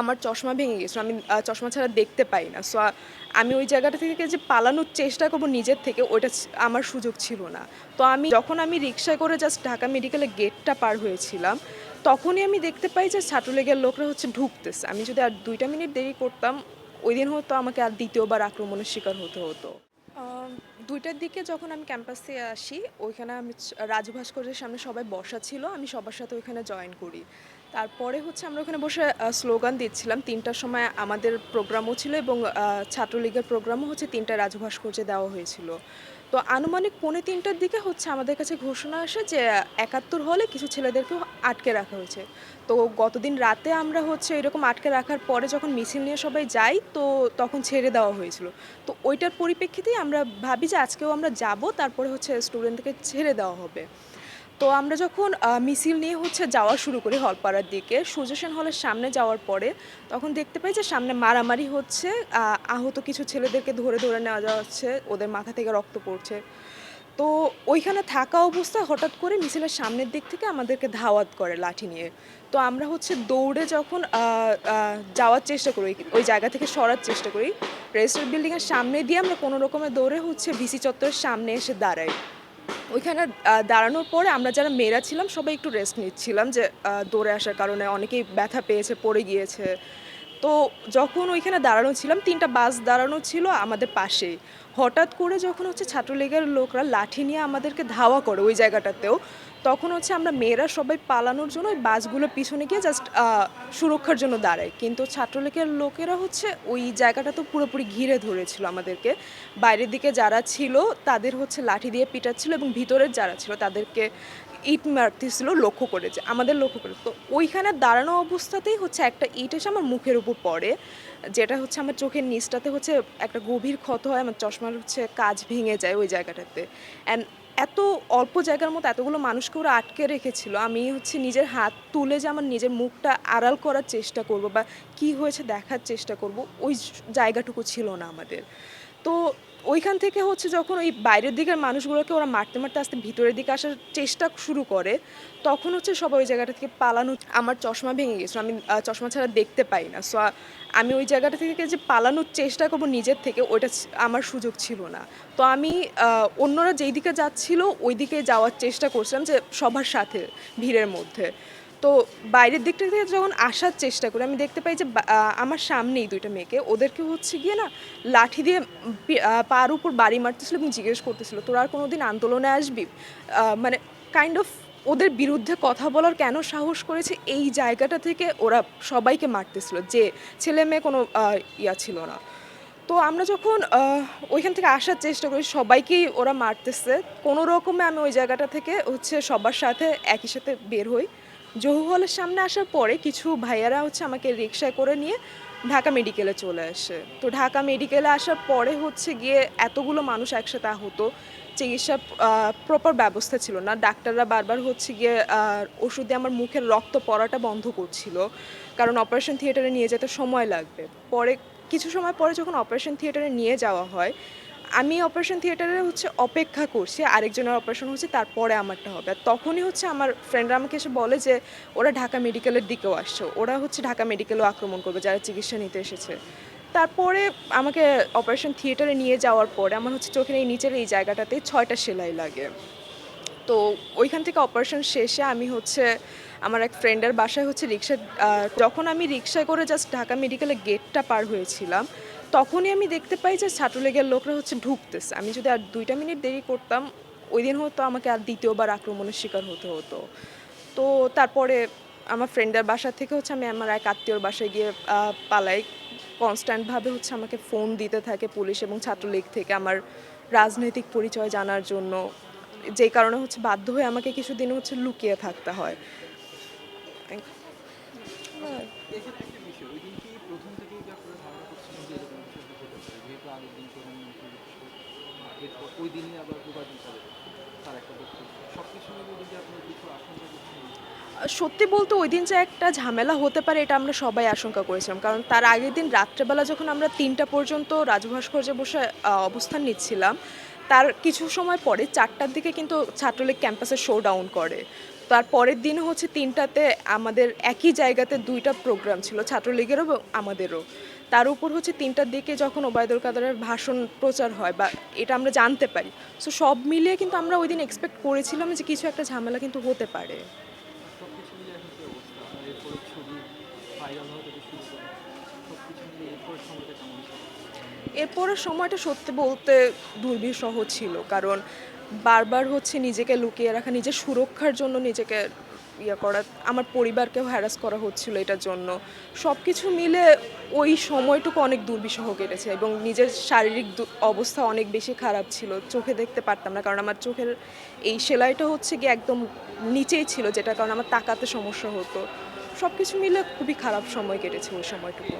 আমার চশমা ভেঙে গেছিল আমি চশমা ছাড়া দেখতে পাই না। সো আমি ওই জায়গাটা থেকে যে পালানোর চেষ্টা করব নিজের থেকে, ওইটা আমার সুযোগ ছিল না। তো আমি যখন আমি রিক্সায় করে জাস্ট ঢাকা মেডিকেলের গেটটা পার হয়েছিলাম, তখনই আমি দেখতে পাই যে ছাত্রলীগের লোকরা হচ্ছে ঢুকতেছে। আমি যদি আর দুইটা মিনিট দেরি করতাম, ওই দিন হতো আমাকে আর দ্বিতীয়বার আক্রমণের শিকার হতে হতো। দুইটার দিকে যখন আমি ক্যাম্পাস আসি, ওইখানে আমি রাজু ভাস্করের সামনে সবাই বসা ছিল, আমি সবার সাথে ওইখানে জয়েন করি। তারপরে হচ্ছে আমরা ওখানে বসে স্লোগান দিচ্ছিলাম। তিনটার সময় আমাদের প্রোগ্রামও ছিল এবং ছাত্রলীগের প্রোগ্রামও হচ্ছে তিনটা রাজু ভাস্কর্যে দেওয়া হয়েছিল। তো আনুমানিক পৌনে তিনটার দিকে হচ্ছে আমাদের কাছে ঘোষণা আসে যে, একাত্তর হলে কিছু ছেলেদেরকেও আটকে রাখা হয়েছে। তো গতদিন রাতে আমরা হচ্ছে এরকম আটকে রাখার পরে যখন মিছিল নিয়ে সবাই যাই, তো তখন ছেড়ে দেওয়া হয়েছিল। তো ওইটার পরিপ্রেক্ষিতেই আমরা ভাবি যে আজকেও আমরা যাব, তারপরে হচ্ছে স্টুডেন্টকে ছেড়ে দেওয়া হবে। তো আমরা যখন মিছিল নিয়ে হচ্ছে যাওয়া শুরু করি হলপাড়ার দিকে সুজেশন হলের সামনে যাওয়ার পরে তখন দেখতে পাই যে সামনে মারামারি হচ্ছে আহত কিছু ছেলেদেরকে ধরে ধরে নেওয়া যাওয়া হচ্ছে ওদের মাথা থেকে রক্ত পড়ছে। তো ওইখানে থাকা অবস্থায় হঠাৎ করে মিছিলের সামনের দিক থেকে আমাদেরকে ধাওয়াত করে লাঠি নিয়ে। তো আমরা হচ্ছে দৌড়ে যখন যাওয়ার চেষ্টা করি, ওই জায়গা থেকে সরার চেষ্টা করি, রেজিস্টার বিল্ডিংয়ের সামনে দিয়ে আমরা কোনো রকমের দৌড়ে হচ্ছে ভিসি চত্বরের সামনে এসে দাঁড়াই। ওইখানে দাঁড়ানোর পরে আমরা যারা মেয়েরা ছিলাম সবাই একটু রেস্ট নিচ্ছিলাম যে দৌড়ে আসার কারণে অনেকেই ব্যথা পেয়েছে, পড়ে গিয়েছে। তো যখন ওইখানে দাঁড়ানো ছিলাম, তিনটা বাস দাঁড়ানো ছিল আমাদের পাশেই। হঠাৎ করে যখন হচ্ছে ছাত্রলীগের লোকরা লাঠি নিয়ে আমাদেরকে ধাওয়া করে ওই জায়গাটাতেও, তখন হচ্ছে আমরা মেয়েরা সবাই পালানোর জন্য ওই বাসগুলোর পিছনে গিয়ে জাস্ট সুরক্ষার জন্য দাঁড়াই কিন্তু ছাত্রলীগের লোকেরা হচ্ছে ওই জায়গাটা তো পুরোপুরি ঘিরে ধরেছিল আমাদেরকে। বাইরের দিকে যারা ছিল, তাদের হচ্ছে লাঠি দিয়ে পিটাচ্ছিল এবং ভিতরের যারা ছিল, তাদেরকে ইট মারতেছিল, লক্ষ্য করেছে, আমাদের লক্ষ্য করে তো ওইখানে দাঁড়ানো অবস্থাতেই হচ্ছে একটা ইট এসে আমার মুখের উপর পড়ে, যেটা হচ্ছে আমার চোখের নিচটাতে হচ্ছে একটা গভীর ক্ষত হয়, আমার চশমার হচ্ছে কাজ ভেঙে যায় ওই জায়গাটাতে। অ্যান্ড এত অল্প জায়গার মতো এতগুলো মানুষকে ওরা আটকে রেখেছিল, আমি হচ্ছে নিজের হাত তুলে যে আমার নিজের মুখটা আড়াল করার চেষ্টা করব বা কি হয়েছে দেখার চেষ্টা করব, ওই জায়গাটুকু ছিল না আমাদের। তো ওইখান থেকে হচ্ছে যখন ওই বাইরের দিকের মানুষগুলোকে ওরা মারতে মারতে আসতে ভিতরের দিকে আসার চেষ্টা শুরু করে, তখন হচ্ছে সবাই ওই জায়গাটা থেকে পালানো, আমার চশমা ভেঙে গেছিল আমি চশমা ছাড়া দেখতে পাই না। সো আমি ওই জায়গাটা থেকে যে পালানোর চেষ্টা করব নিজের থেকে, ওইটা আমার সুযোগ ছিল না। তো আমি অন্যরা যেই দিকে যাচ্ছিল, ওই দিকে যাওয়ার চেষ্টা করছিলাম যে সবার সাথে, ভিড়ের মধ্যে। তো বাইরের দিকটা থেকে যখন আসার চেষ্টা করি, আমি দেখতে পাই যে আমার সামনেই দুইটা মেয়েকে, ওদেরকে হচ্ছে গিয়ে না লাঠি দিয়ে পার উপর বাড়ি মারতেছিল এবং জিজ্ঞেস করতেছিল, তোরা আর কোনোদিন আন্দোলনে আসবি? মানে কাইন্ড অফ ওদের বিরুদ্ধে কথা বলার কেন সাহস করেছে? এই জায়গাটা থেকে ওরা সবাইকে মারতেছিল, যে ছেলে মেয়ে কোনো ইয়া ছিল না। তো আমরা যখন ওইখান থেকে আসার চেষ্টা করি, সবাইকেই ওরা মারতেছে। কোনো রকমে আমি ওই জায়গাটা থেকে হচ্ছে সবার সাথে একই সাথে বের হই। জহু হলের সামনে আসার পরে কিছু ভাইয়ারা হচ্ছে আমাকে রিক্সায় করে নিয়ে ঢাকা মেডিকেলে চলে আসে। তো ঢাকা মেডিকেলে আসার পরে হচ্ছে গিয়ে এতগুলো মানুষ একসাথে হতো চিকিৎসা প্রপার ব্যবস্থা ছিল না। ডাক্তাররা বারবার হচ্ছে গিয়ে ওষুধ আমার মুখের রক্ত পড়াটা বন্ধ করছিল। কারণ অপারেশন থিয়েটারে নিয়ে যেতে সময় লাগবে। পরে, কিছু সময় পরে যখন অপারেশন থিয়েটারে নিয়ে যাওয়া হয় আমি অপারেশন থিয়েটারে হচ্ছে অপেক্ষা করছি, আরেকজনের অপারেশন হচ্ছে তারপরে আমারটা হবে। আর তখনই হচ্ছে আমার ফ্রেন্ডরা আমাকে এসে বলে যে, ওরা ঢাকা মেডিকেলের দিকেও আসছে। ওরা হচ্ছে ঢাকা মেডিকেলেও আক্রমণ করবে, যারা চিকিৎসা নিতে এসেছে। তারপরে আমাকে অপারেশন থিয়েটারে নিয়ে যাওয়ার পরে আমার হচ্ছে চোখের এই নিচের এই জায়গাটাতে ছয়টা সেলাই লাগে। তো ওইখান থেকে অপারেশন শেষে আমি হচ্ছে আমার এক ফ্রেন্ডের বাসায় হচ্ছে রিক্সা যখন আমি রিক্সায় করে জাস্ট ঢাকা মেডিকেলের গেটটা পার হয়েছিলাম তখনই আমি দেখতে পাই যে ছাত্রলীগের লোকরা হচ্ছে ঢুকতেছে। আমি যদি আর দুইটা মিনিট দেরি করতাম, ওই দিন হতো আমাকে আর দ্বিতীয়বার আক্রমণের শিকার হতে হতো। তো তারপরে আমার ফ্রেন্ডের বাসা থেকে হচ্ছে আমি আমার এক আত্মীয়র বাসায় গিয়ে পালাই। কনস্ট্যান্টভাবে হচ্ছে আমাকে ফোন দিতে থাকে পুলিশ এবং ছাত্রলীগ থেকে আমার রাজনৈতিক পরিচয় জানার জন্য। যে কারণে হচ্ছে বাধ্য হয়ে আমাকে কিছুদিন হচ্ছে লুকিয়ে থাকতে হয় এক্ষেত্রে একটা বিষয় ওই দিন কি প্রথম থেকেই কি আপনারা ধারণা করছিলেন যে এরকম কিছু একটা ঘটে যাবে যেহেতু আগের দিন প্রধানমন্ত্রী এরপর ওই দিনই আবার উপাধি পাবে তার একটা বক্তব্য সব কিছু আশঙ্কা সত্যি বলতে ওই দিন যে একটা ঝামেলা হতে পারে, এটা আমরা সবাই আশঙ্কা করেছিলাম। কারণ তার আগের দিন রাত্রেবেলা যখন আমরা তিনটা পর্যন্ত রাজু ভাস্কর্যে বসে অবস্থান নিচ্ছিলাম, তার কিছু সময় পরে চারটার দিকে কিন্তু ছাত্রলীগ ক্যাম্পাসে শো ডাউন করে। তার পরের দিন হচ্ছে তিনটাতে আমাদের একই জায়গাতে দুইটা প্রোগ্রাম ছিল, ছাত্রলীগেরও আমাদেরও। তার উপর হচ্ছে তিনটার দিকে যখন ওবায়দুল কাদারের ভাষণ প্রচার হয় বা এটা আমরা জানতে পারি। সো সব মিলিয়ে কিন্তু আমরা ওই দিন এক্সপেক্ট করেছিলাম যে কিছু একটা ঝামেলা কিন্তু হতে পারে। সময়টা এরপরের সময়টা সত্যি বলতে দুর্বিষহ ছিল কারণ বারবার হচ্ছে নিজেকে লুকিয়ে রাখা, নিজের সুরক্ষার জন্য নিজেকে ইয়ে করা, আমার পরিবারকেও হ্যারাস করা হচ্ছিল এটার জন্য। সব কিছু মিলে ওই সময়টুকু অনেক দুর্বিষহ কেটেছে এবং নিজের শারীরিক অবস্থা অনেক বেশি খারাপ ছিল। চোখে দেখতে পারতাম না, কারণ আমার চোখের এই সেলাইটা হচ্ছে কি একদম নিচেই ছিল যেটা, কারণ আমার তাকাতে সমস্যা হতো। সব কিছু মিলে খুবই খারাপ সময় কেটেছে ওই সময়টুকু।